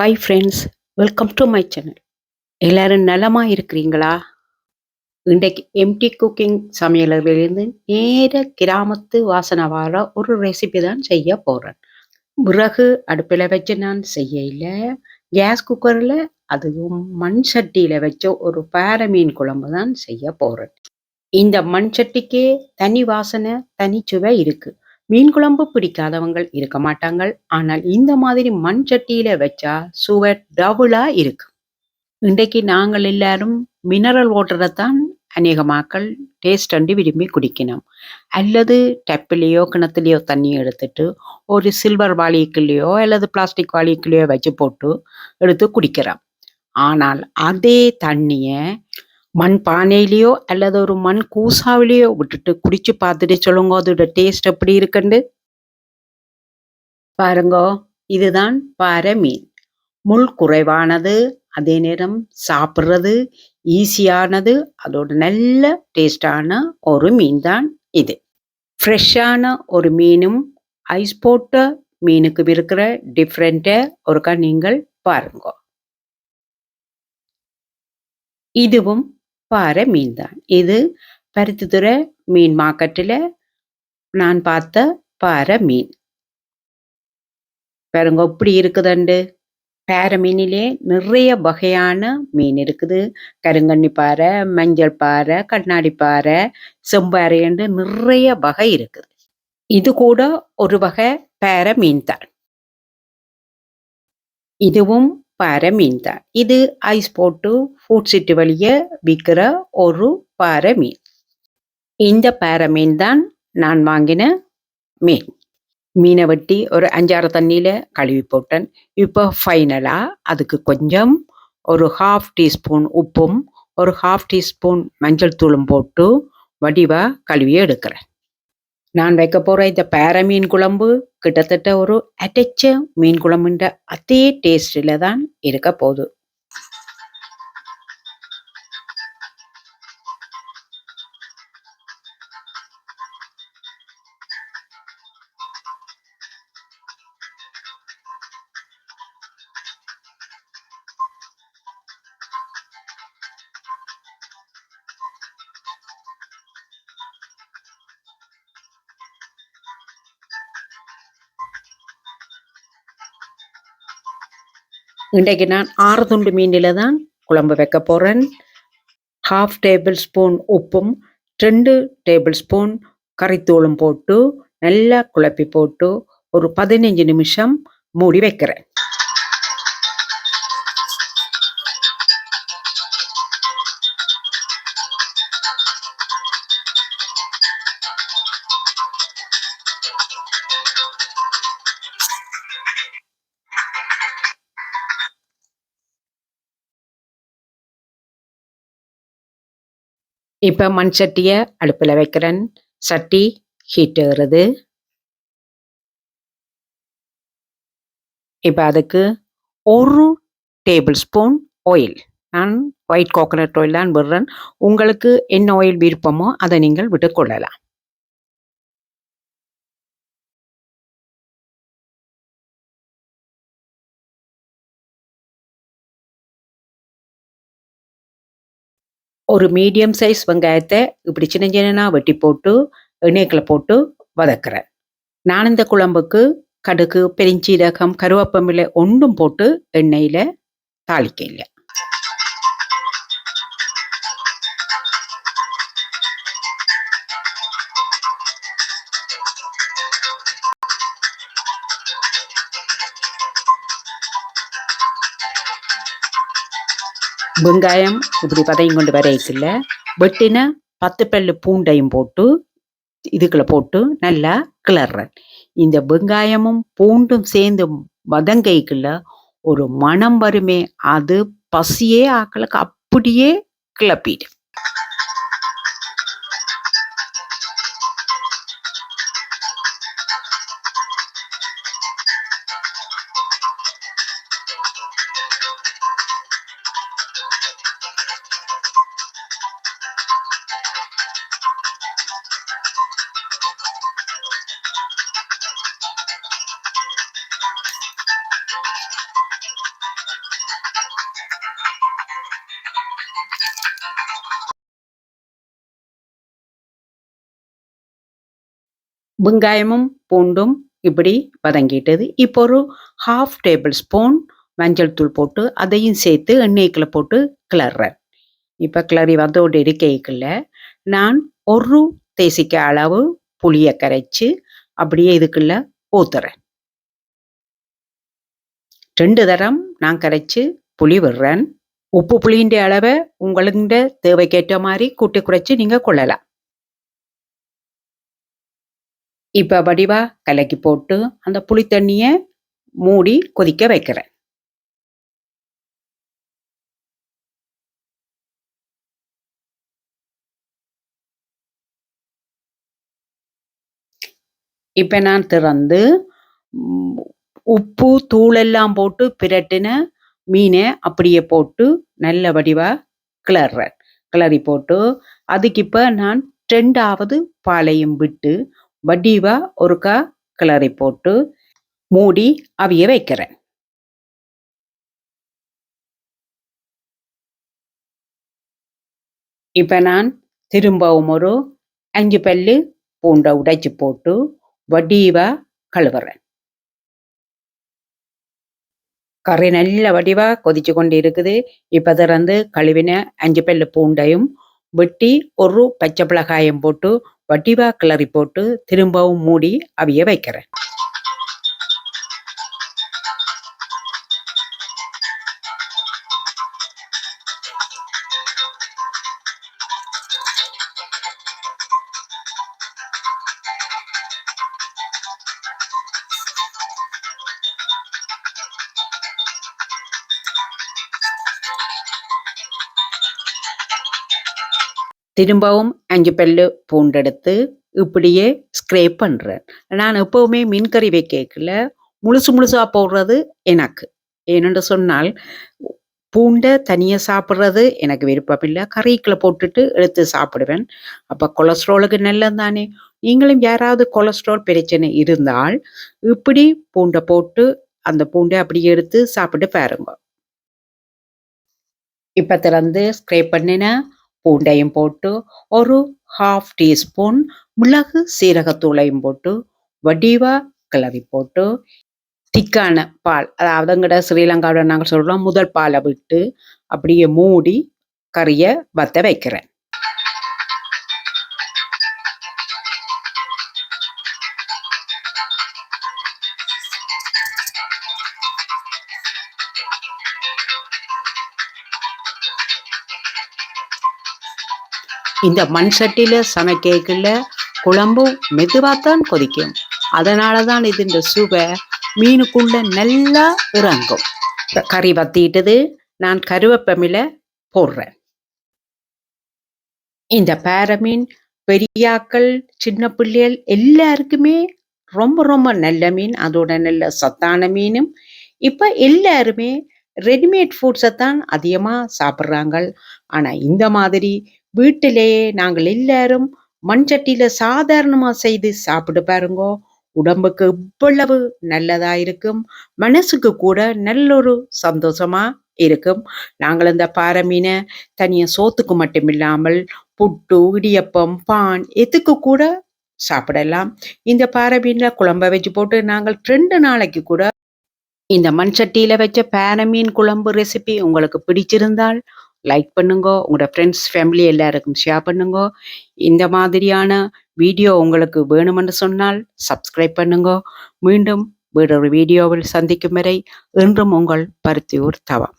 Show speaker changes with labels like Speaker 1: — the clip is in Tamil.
Speaker 1: Hi friends welcome to my channel எல்லாரும் நலமா இருக்கிறீங்களா? இன்றைக்கு எம்டி குக்கிங் சமையலிருந்து நேர கிராமத்து வாசனை வர ஒரு ரெசிபி தான் செய்ய போகிறேன் விறகு அடுப்பில் வச்சு நான் செய்யல கேஸ் குக்கரில் அதுவும் மண் சட்டியில் வச்ச ஒரு பேர மீன் குழம்பு தான் செய்ய போகிறேன் இந்த மண் சட்டிக்கே தனி வாசனை தனி சுவை இருக்கு. மீன் குழம்பு பிடிக்காதவங்க இருக்க மாட்டாங்க ஆனால் இந்த மாதிரி மண் சட்டியில வச்சா சுவை டபுளா இருக்கு. இன்றைக்கு நாங்கள் எல்லாரும் மினரல் வாட்டரை தான் அநேகமாக்கள் டேஸ்ட் அண்டு விரும்பி குடிக்கணும் அல்லது டப்பிலேயோ கிணத்துலேயோ தண்ணி எடுத்துட்டு ஒரு சில்வர் வாளிக்குள்ளேயோ அல்லது பிளாஸ்டிக் வாளிக்குள்ளேயோ வச்சு போட்டு எடுத்து குடிக்கிறோம். ஆனால் அதே தண்ணியை மண் பானையிலையோ அல்லது ஒரு மண் கூசாவிலையோ விட்டுட்டு குடிச்சு பார்த்துட்டு சொல்லுங்க அதோட டேஸ்ட் எப்படி இருக்குண்டு? பாருங்கோ இதுதான் பாறை மீன். முள் குறைவானது அதே நேரம் சாப்பிட்றது ஈஸியானது அதோட நல்ல டேஸ்டான ஒரு மீன் தான் இது ஃப்ரெஷ்ஷான ஒரு மீனும் ஐஸ் போட்ட மீனுக்கு இருக்கிற டிஃப்ரெண்ட்டை ஒருக்கா நீங்கள் பாருங்க. இதுவும் பாறை மீன் தான் இது பருத்தித்துறை மீன் மார்க்கெட்டில் நான் பார்த்த பாறை மீன். பாருங்க எப்படி இருக்குதுண்டு. பாறை மீனிலே நிறைய வகையான மீன் இருக்குது. கருங்கண்ணி பாறை மஞ்சள் பாறை கண்ணாடி பாறை செம்பாறை என்று நிறைய வகை இருக்குது. இது கூட ஒரு வகை பாறை மீன் தான் இதுவும் பாறை மீன் தான். இது ஐஸ் போட்டு ஃபுட் சிட்டு வழிய விற்கிற ஒரு பாறை மீன் இந்த பாறை மீன் தான் நான் வாங்கின மீன். மீனை வெட்டி ஒரு அஞ்சாறு தண்ணியில் கழுவி போட்டேன். இப்போ ஃபைனலாக அதுக்கு கொஞ்சம் ஒரு ஹாஃப் டீஸ்பூன் உப்பும் ஒரு ஹாஃப் டீஸ்பூன் மஞ்சள் தூளும் போட்டு வடிவாக கழுவி எடுக்கிறேன். நான் வைக்க போகிற இந்த பேர மீன் குழம்பு கிட்டத்தட்ட ஒரு அடைச்ச மீன் குழம்புன்ற அதே டேஸ்டில் தான் இருக்க போகுது. இன்றைக்கு நான் ஆறு துண்டு மீனில் தான் குழம்பு வைக்க போகிறேன் ஹாஃப் டேபிள் ஸ்பூன் உப்பும் ரெண்டு டேபிள் ஸ்பூன் கறித்தூளும் போட்டு நல்லா குழப்பி போட்டு ஒரு பதினஞ்சு நிமிஷம் மூடி வைக்கிறேன். இப்போ மண் சட்டியை அடுப்பில் வைக்கிறேன். சட்டி ஹீட் ஆகுறது இப்போ அதுக்கு ஒரு டேபிள் ஸ்பூன் ஆயில் நான் ஒயிட் கோகோனட் ஆயில் தான் விடுறேன். உங்களுக்கு என்ன ஆயில் விருப்பமோ அதை நீங்கள் விட்டுக்கொள்ளலாம் ஒரு மீடியம் சைஸ் வெங்காயத்தை இப்படி சின்ன சின்னனா வெட்டி போட்டு எண்ணெய்க்குள்ள போட்டு வதக்குறேன். நான் இந்த குழம்புக்கு கடுகு பெருஞ்சீரகம் கருவேப்பமில்லை ஒன்றும் போட்டு எண்ணெயில் தாளிக்க இல்லை வெங்காயம் இப்படி பதையும் கொண்டு வரைக்குள்ள வெட்டின பத்து பல்லு பூண்டையும் போட்டு இதுக்குள்ள போட்டு நல்லா கிளறேன். இந்த வெங்காயமும் பூண்டும் சேர்ந்து வதங்கைக்குள்ள ஒரு மனம் வருமே அது பசியே ஆக்களுக்கு அப்படியே கிளப்பிடும். வெங்காயமும் பூண்டும் இப்படி வதங்கிட்டது. இப்போ ஒரு ஹாஃப் டேபிள் ஸ்பூன் மஞ்சள் தூள் போட்டு அதையும் சேர்த்து எண்ணெய்க்குள்ளே போட்டு கிளறேன் இப்போ கிளறி வந்தோடு இருக்கைக்குள்ள நான் ஒரு தேசிக்க அளவு புளியை கரைச்சி அப்படியே இதுக்குள்ள ஊத்துறேன். ரெண்டு தரம் நான் கரைச்சி புளி விடுறேன். உப்பு புளியின் அளவை உங்களுடைய தேவைக்கேற்ற மாதிரி கூட்டி குறைச்சி நீங்கள் கொள்ளலாம். இப்போ வடிவா கலக்கி போட்டு அந்த புளி தண்ணியை மூடி கொதிக்க வைக்கிறேன். இப்போ நான் திறந்து உப்பு தூளெல்லாம் போட்டு பிரட்டின மீனை அப்படியே போட்டு நல்ல வடிவாக கிளறேன் கிளறி போட்டு அதுக்கு இப்போ நான் ரெண்டாவது பாலையும் விட்டு வடிவா ஒருக்கா கிளறி போட்டு மூடி அவிய வைக்கிறேன். இப்போ நான் திரும்பவும் ஒரு அஞ்சு பல்லு பூண்டை உடைச்சி போட்டு வடிவா கழுவுறேன். கறி நல்ல வடிவா கொதிச்சு கொண்டு இருக்குது இப்போ திறந்து கழுவின அஞ்சு பல்லு பூண்டையும் வெட்டி ஒரு பச்சை மிளகாயம் போட்டு வடிவா கிளறி போட்டு திரும்பவும் மூடி அவிய வைக்கிறேன். திரும்பவும் அஞ்சு பல்லு பூண்டெடுத்து இப்படியே ஸ்க்ரேப் பண்ணுறேன் நான் எப்போவுமே மீன்கறி வைக்கல முழுசு முழுசாக போடுறது எனக்கு. ஏனென்று சொன்னால் பூண்டை தனியாக சாப்பிட்றது எனக்கு விருப்பம் இல்லை. கறிக்குள்ளே போட்டுட்டு எடுத்து சாப்பிடுவேன். அப்போ கொலஸ்ட்ராலுக்கு நல்லது தானே நீங்களும் யாராவது கொலஸ்ட்ரால் பிரச்சனை இருந்தால் இப்படி பூண்டை போட்டு அந்த பூண்டை அப்படி எடுத்து சாப்பிட்டு பாருங்க. இப்போ திறந்து ஸ்க்ரேப் பண்ணினேன் பூண்டையும் போட்டு ஒரு ஹாஃப் டீஸ்பூன் மிளகு சீரகத்தூளையும் போட்டு வடிவா கிளறி போட்டு திக்கான பால் அதாவது அங்கட ஸ்ரீலங்காவோட நாங்கள் சொல்கிறோம் முதல் பாலை விட்டு அப்படியே மூடி கறியை வத்த வைக்கிறேன். இந்த மண் சட்டியில் சமைக்கல குழம்பு மெதுவாகத்தான் கொதிக்கும். அதனால தான் இது இந்த சுவை மீனுக்குள்ள நல்லா இறங்கும். கறி வத்திட்டது நான் கருவேப்பமில போடுறேன். இந்த பேரமீன் பெரியாக்கள் சின்ன பிள்ளைகள் எல்லாருக்குமே ரொம்ப ரொம்ப நல்ல மீன் அதோட நல்ல சத்தான மீனும். இப்போ எல்லாருமே ரெடிமேட் ஃபுட்ஸை தான் அதிகமாக சாப்பிட்றாங்க. ஆனால் இந்த மாதிரி வீட்டிலேயே நாங்கள் எல்லாரும் மண்சட்டியில சாதாரணமா செய்து சாப்பிட்டு பாருங்கோ. உடம்புக்கு இவ்வளவு நல்லதா இருக்கும். மனசுக்கு கூட நல்ல ஒரு சந்தோஷமா இருக்கும். நாங்கள் இந்த பாறை மீனை தனியாக சோத்துக்கு மட்டும் இல்லாமல் புட்டு இடியப்பம் பான் எதுக்கு கூட சாப்பிடலாம். இந்த பாறை மீனில் குழம்ப வச்சு போட்டு நாங்கள் ரெண்டு நாளைக்கு கூட இந்த மண் சட்டியில் வச்ச பாறை மீன் குழம்பு ரெசிபி உங்களுக்கு பிடிச்சிருந்தால் லைக் பண்ணுங்க உங்களோட ஃப்ரெண்ட்ஸ் ஃபேமிலி எல்லாருக்கும் ஷேர் பண்ணுங்க. இந்த மாதிரியான வீடியோ உங்களுக்கு வேணுமென்று சொன்னால் சப்ஸ்கிரைப் பண்ணுங்க. மீண்டும் வேறொரு வீடியோவில் சந்திக்கும் வரை இன்றும் உங்கள் பருத்தியூர் தவம்.